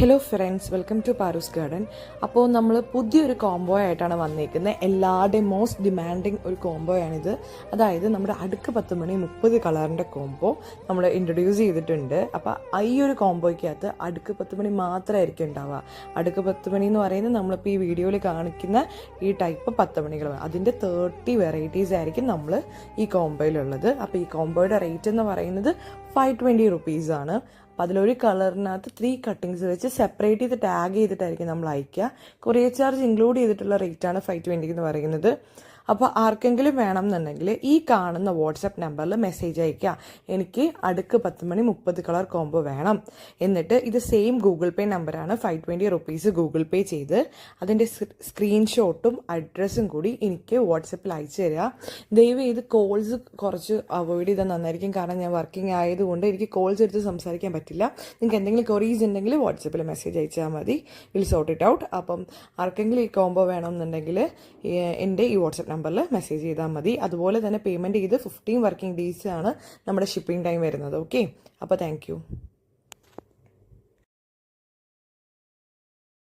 Hello friends welcome to Paru's garden അപ്പോൾ നമ്മൾ പുതിയൊരു കോംബോ ആയിട്ടാണ് വന്നിരിക്കുന്നത് എല്ലാവരുടെയും മോസ്റ്റ് ഡിമാൻഡിങ് ഒരു കോംബോ ആണിത്. അതായത് നമ്മുടെ അടുക്ക് പത്ത് മണി മുപ്പത് കളറിന്റെ കോംബോ നമ്മൾ ഇൻട്രൊഡ്യൂസ് ചെയ്തിട്ടുണ്ട്. അപ്പോൾ ഈ ഒരു കോംബോയ്ക്കകത്ത് അടുക്ക് പത്ത് മണി മാത്രമായിരിക്കും ഉണ്ടാവുക. അടുക്ക് പത്ത് മണി എന്ന് പറയുന്നത് നമ്മളിപ്പോൾ ഈ വീഡിയോയിൽ കാണിക്കുന്ന ഈ ടൈപ്പ് പത്ത് മണികൾ അതിന്റെ തേർട്ടി വെറൈറ്റീസ് ആയിരിക്കും നമ്മൾ ഈ കോംബോയിലുള്ളത് അപ്പോൾ ഈ കോംബോയുടെ റേറ്റ് എന്ന് പറയുന്നത് ഫൈവ് ട്വന്റി റുപ്പീസാണ് അപ്പം അതിലൊരു കളറിനകത്ത് ത്രീ കട്ടിങ്സ് വെച്ച് സെപ്പറേറ്റ് ചെയ്ത് ടാഗ് ചെയ്തിട്ടായിരിക്കും നമ്മൾ അയക്കുക കൊറിയർ ചാർജ് ഇൻക്ലൂഡ് ചെയ്തിട്ടുള്ള റേറ്റാണ് ഫൈവ് ട്വന്റി എന്ന് പറയുന്നത്. അപ്പോൾ ആർക്കെങ്കിലും വേണം എന്നുണ്ടെങ്കിൽ ഈ കാണുന്ന വാട്സപ്പ് നമ്പറിൽ മെസ്സേജ് അയക്കുക എനിക്ക് അടുക്ക് പത്ത് മണി മുപ്പത് കളർ കോംബോ വേണം. എന്നിട്ട് ഇത് സെയിം ഗൂഗിൾ പേ നമ്പറാണ് five twenty rupees Google Pay ചെയ്ത് അതിന്റെ സ്ക്രീൻഷോട്ടും അഡ്രസ്സും കൂടി എനിക്ക് വാട്സപ്പിൽ അയച്ചു തരിക ദയവ് ചെയ്ത് കോൾസ് കുറച്ച് അവോയ്ഡ് ചെയ്താൽ നന്നായിരിക്കും. കാരണം ഞാൻ വർക്കിംഗ് ആയതുകൊണ്ട് എനിക്ക് കോൾസ് എടുത്ത് സംസാരിക്കാൻ പറ്റില്ല. നിങ്ങൾക്ക് എന്തെങ്കിലും കൊറീസ് ഉണ്ടെങ്കിൽ വാട്സപ്പിൽ മെസ്സേജ് അയച്ചാൽ മതി. വിൽ സോർട്ട് ഇറ്റ് ഔട്ട് അപ്പം ആർക്കെങ്കിലും ഈ കോംബോ വേണമെന്നുണ്ടെങ്കിൽ എന്റെ ഈ വാട്സപ്പ് നമ്പറിൽ മെസ്സേജ് ചെയ്താൽ മതി. അതുപോലെ തന്നെ പേയ്മെന്റ് ചെയ്ത് ഫിഫ്റ്റീൻ വർക്കിംഗ് ഡേയ്സ് ആണ് നമ്മുടെ ഷിപ്പിംഗ് ടൈം വരുന്നത്. ഓക്കെ അപ്പോൾ താങ്ക്